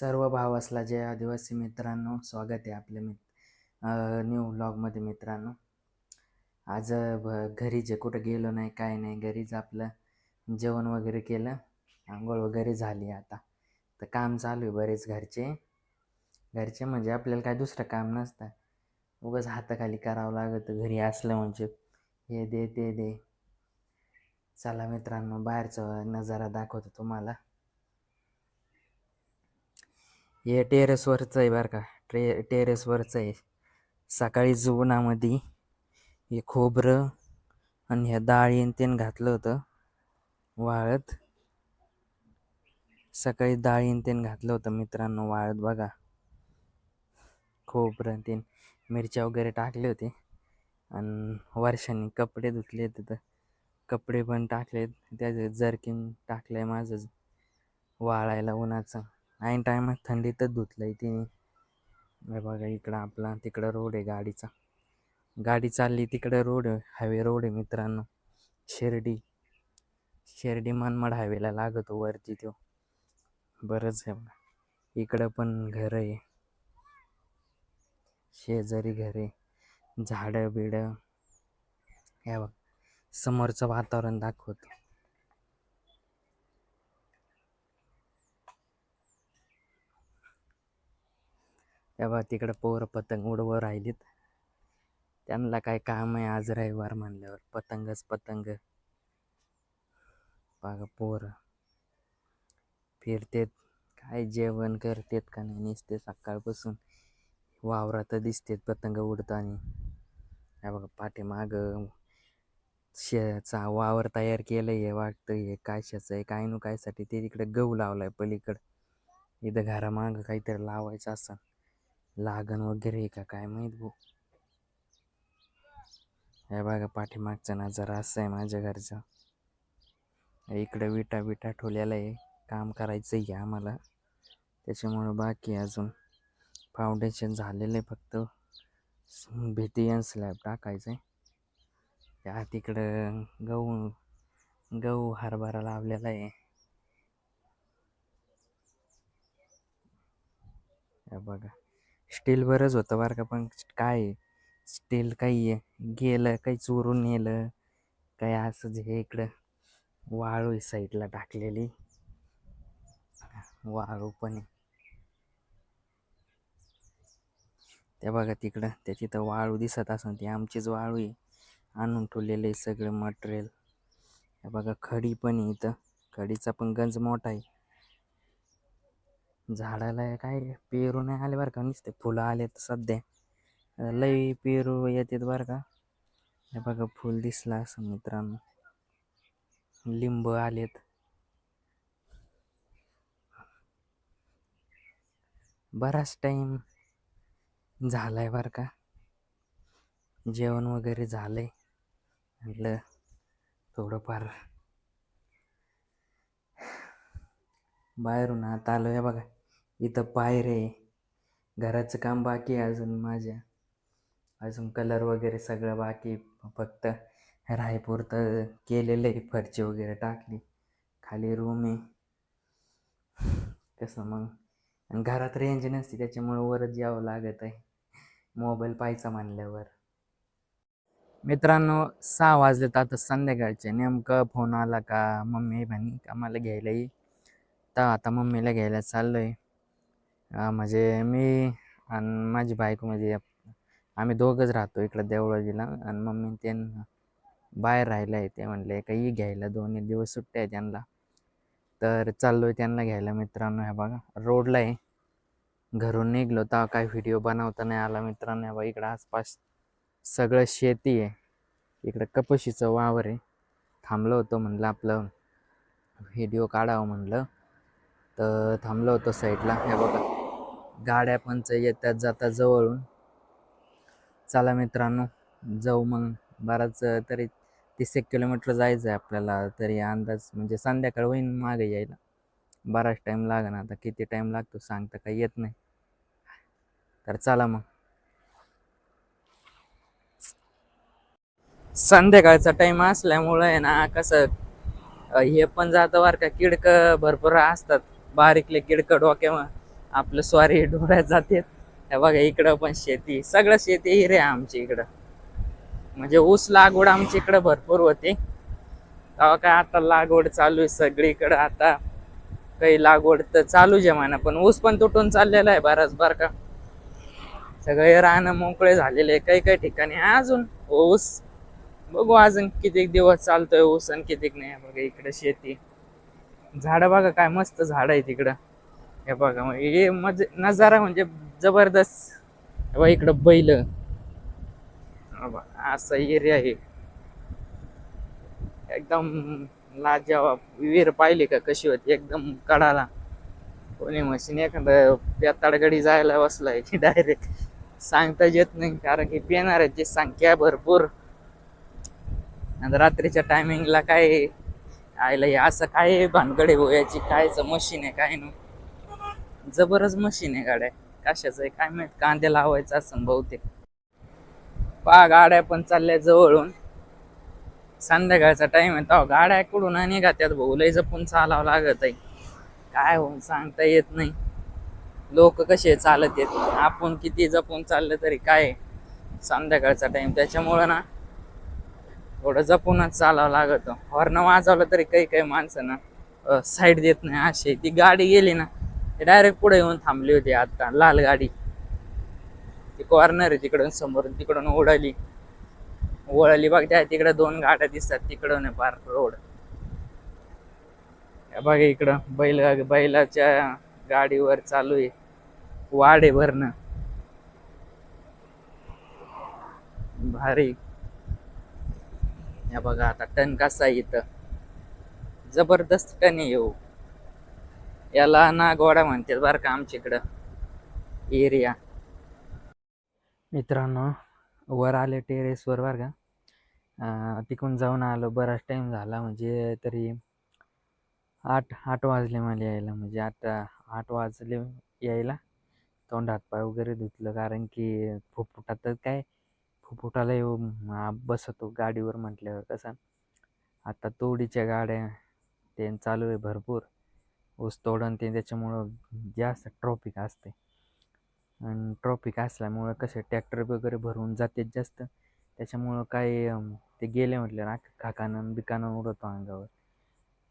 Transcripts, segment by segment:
सर्व भावासला जय आदिवासी मित्रांनो. स्वागत आहे आपल्या मित न्यू व्लॉगमध्ये मित्रांनो. आज घरी जे कुठं गेलो नाही काय नाही घरीच आपलं जेवण वगैरे केलं. आंघोळ वगैरे झाली आता. तर काम चालू आहे बरेच घरचे. घरचे म्हणजे आपल्याला काय दुसरं काम नसतं. उगाच हाताखाली करावं लागतं घरी असलं म्हणजे. हे दे ते दे. चला मित्रांनो बाहेरचा नजारा दाखवतो तुम्हाला. हे टेरेसवरचं आहे बरं का. टे टेरेसवरचं आहे सकाळी उन्हामध्ये हे खोबरं आणि ह्या डाळी आणि तेन घातलं होतं. वाळत. सकाळी डाळी आणि तेन घातलं होतं मित्रांनो वाळत बघा. खोबरं तेन मिरच्या वगैरे टाकले होते. आणि वर्षांनी कपडे धुतले तिथं कपडे पण टाकलेत. त्याचे जर्किन टाकलं आहे माझं. वाळायला उन्हाचं. ऐन टायमात थंडीतच धुतलं आहे तिने बघा इकडं आपला तिकडं रोड आहे गाडीचा. गाडी चालली तिकडं रोड आहे हायवे रोड आहे मित्रांनो. शिर्डी. शिर्डी मनमाड हायवेला लागतो वरती तो. बरंच आहे बघा. इकडं पण घर आहे. शेजारी घर आहे. झाडं बिडं हे बघ. समोरचं वातावरण दाखवतो. तेव्हा तिकडं पोरं पतंग उडवं राहिलीत. त्यांना काय काम आहे आज रविवार म्हणल्यावर? पतंगच पतंग. बघा पोरं. फिरतेत. काय जेवण करतेत का नाही? निसते सकाळपासून. वावरात दिसतेत पतंग उडताना. या बघा पाठीमाग शेचा वावर तयार केलं आहे वाटतं. हे काशाचं आहे? काय नु कायसाठी? ते तिकडे गहू लावलाय पलीकडं. इथं घरामागं काहीतरी लावायचं असं लागण वगैरे आहे का? काय माहीत भाऊ. हे बघा पाठीमागचा जरा असं आहे माझ्या घरचा. इकडं विटा विटा ठेवलेला आहे. काम करायचं आहे आम्हाला. त्याच्यामुळं बाकी अजून. फाउंडेशन झालेलं आहे फक्त. भीती आणि स्लॅब टाकायचं आहे त्या तिकडं गहू गहू हरभरा लावलेला आहे. हे बघा. स्टील बरंच होतं बरं का पण काय आहे, स्टील काही आहे गेलं काही चोरून नेलं काही असंच हे इकडं वाळू आहे साईडला टाकलेली. वाळू पण आहे. त्या बघा तिकडं त्या तिथं वाळू दिसत असून ती आमचीच वाळू आहे. आणून ठेवलेलं आहे सगळं मटेरियल त्या बघा खडी पण आहे इथं. खडीचा पण गंज मोठा आहे. झाडाला काय पेरू नाही आले बरं का नुसते फुलं आलेत सध्या. लई पेरू येतात बरं का. हे बघा फुल दिसला असं मित्रांनो. लिंब आलेत. बराच टाईम झालाय बरं का. जेवण वगैरे झालंय. म्हटलं थोडंफार बाहेरून आता आलो आहे बघा. इथं पायरे आहे. घराचं काम बाकी आहे अजून माझ्या. अजून कलर वगैरे सगळं बाकी फक्त रायपुरतं केलेलं आहे. फरची वगैरे टाकली. खाली रूम आहे. कसं मग. आणि घरात रेंज नसते त्याच्यामुळं वरच यावं लागत आहे. मोबाईल पाहायचा म्हणल्यावर. मित्रांनो सहा वाजले तर आता संध्याकाळचे. नेमकं फोन आला का मम्मी म्हणे का मला घ्यायला ये. तर आता मम्मीला घ्यायला चाललो आहे म्हणजे मी आणि माझी बायको म्हणजे आम्ही दोघंच राहतो इकडं देवळाजीला आणि मम्मी त्यांना बाहेर राहिलं आहे ते म्हणले काही घ्यायला दोन एक दिवस सुट्ट्या आहे त्यांना. तर चाललो आहे त्यांना घ्यायला मित्रांनो ह्या बघा रोडला आहे. घरून निघलो तर काय व्हिडिओ बनवता नाही आला मित्रांनो ह्या बघा इकडं आसपास सगळं शेती आहे. इकडं कपशीचं वावर आहे. थांबलो होतो म्हणलं आपलं व्हिडिओ काढावं म्हणलं. तर थांबलो होतो साईडला हे बघा. गाड्या पण येतात जातात जवळून. चला मित्रांनो जाऊ मग. बराच तरी तीस एक किलोमीटर जायचं आहे आपल्याला तरी अंदाज म्हणजे संध्याकाळ होईन मागे यायला. बराच टाईम लागेल आता. किती टाईम लागतो सांगता काही येत नाही. तर चला मग. संध्याकाळचा टाईम असल्यामुळं आहे ना कसं हे पण जातं बरं का किडकं भरपूर असतात. बारीकले किडकं डोक्यावर आपलं स्वारी डोळ्यात जाते. हे बघा इकडं पण शेती. सगळं शेती हिरे आमच्या इकडं. म्हणजे ऊस लागवड आमच्या इकडं भरपूर होते. तेव्हा काय आता लागवड चालू आहे सगळीकडं. आता काही लागवड तर चालू आहे म्हणा पण ऊस पण तुटून चाललेला आहे बराच बार का. सगळे रानं मोकळे झालेले आहे काही काही ठिकाणी. अजून ऊस बघू अजून कितीक दिवस चालतोय ऊस आणि कितीक नाही. बघा इकडं शेती. झाडं बघा काय मस्त झाड आहे तिकडं. हे बघा मग हे मज नजारा म्हणजे जबरदस्त. हे बघा इकडं बैल. असा एरिया आहे. एकदम लाजवाब. विहीर पाहिली का कशी होती? एकदम कडाला. कोणी मशीन एखादं पेताडगडी जायला बसलाय की डायरेक्ट सांगता येत नाही कारण की पिणाऱ्याची संख्या भरपूर. आणि रात्रीच्या टायमिंगला काय आयला हे असं काय भानगडे याची? कायचं मशीन आहे काय नाही. जबरच मशीन आहे गाड्या. कशाचं आहे? काय माहीत? कांदे लावायचं असं बहुतेक. पा गाड्या पण चालल्या जवळून. संध्याकाळचा टाइम आहे तो गाड्या कुठून का त्यात भाऊ? लय जपून चालावं लागत आहे. काय होऊन सांगता येत नाही. लोक कसे चालत येत आपण किती जपून चाललं तरी काय आहे? संध्याकाळचा टाइम त्याच्यामुळं ना थोडं जपूनच चालावं लागत. हॉर्न वाजवलं तरी काही काही माणसं ना साईड देत नाही. अशी ती गाडी गेली ना ते डायरेक्ट पुढे येऊन थांबली होती आता लाल गाडी. ती कॉर्नर आहे तिकडून समोरून तिकडून ओढली ओळली बघ त्या तिकडे दोन गाड्या दिसतात तिकडून पार रोड. बघ इकडं बैल बैलाच्या गाडीवर चालू आहे. वाडे भरणं. भारी. या बघा आता टन कसा आहे इथं. जबरदस्त टन येऊ याला नागवाडा म्हणतात बरं का आमच्या इकडं एरिया मित्रांनो वर आले टेरेसवर बरं का. तिकडून जाऊन आलो. बराच टाईम झाला म्हणजे तरी आठ आठ वाजले मला यायला. म्हणजे आता आठ वाजले यायला. तोंड हातपाय वगैरे धुतलं कारण की फुफुटात काय फुफुटाला येऊ बसतो गाडीवर म्हटल्यावर कसं. आता तोडीच्या गाड्या ते चालू आहे भरपूर. ऊस तोडण ते त्याच्यामुळं जास्त ट्रॉफिक असते. आणि ट्रॉफिक असल्यामुळं कसे ट्रॅक्टर वगैरे भरून जाते जास्त. त्याच्यामुळं काय ते गेले म्हटलं ना खाकानं बिकानं उडवतो अंगावर.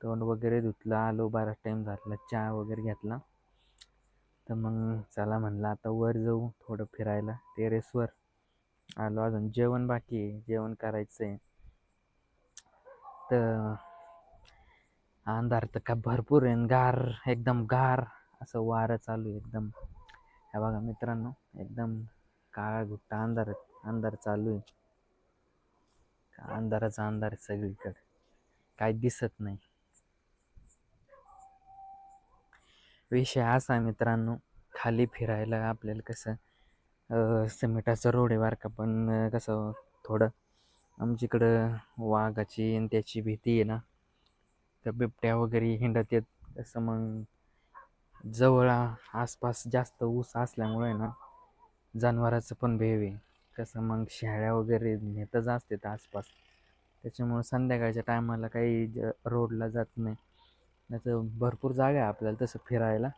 तोंड वगैरे धुतलं आलो बारा टाईम झाला चहा वगैरे घेतला. तर मग चला म्हणलं आता वर जाऊ थोडं फिरायला. टेरेसवर आलो. अजून जेवण बाकी आहे. जेवण करायचं आहे तर अंधार तर का भरपूर आहे गार एकदम गार असं वारं चालू आहे एकदम. हे बघा मित्रांनो एकदम काळा गुट्टा अंधार अंधार चालू आहे. का अंधाराचा अंधार आहे सगळीकडे. काय दिसत नाही. विषय असा मित्रांनो खाली फिरायला आपल्याला कसं सिमेंटाचं रोड आहे का पण कसं थोडं आमच्याकडं वाघाची आणि त्याची भीती आहे ना तर बिबट्या वगैरे हिंडत येत. कसं मग जवळ आसपास जास्त ऊस असल्यामुळे ना जनावराचं पण भेव आहे. कसं मग शेळ्या वगैरे नेतच असतात आसपास. त्याच्यामुळं संध्याकाळच्या टायमाला काही ज रोडला जात नाही. नाही भरपूर जागा आहे आपल्याला तसं फिरायला.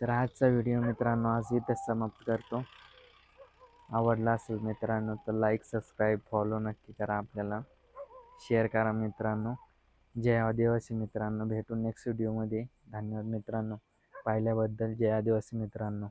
तर आजचा व्हिडिओ मित्रांनो आज इथंच समाप्त करतो. आवडला असेल मित्रांनो तर लाईक सबस्क्राईब फॉलो नक्की करा आपल्याला. शेअर करा मित्रांनो. जय आदिवासी मित्रांनो. भेटू नेक्स्ट व्हिडिओमध्ये धन्यवाद मित्रांनो. पाहिल्याबद्दल जय आदिवासी मित्रांनो.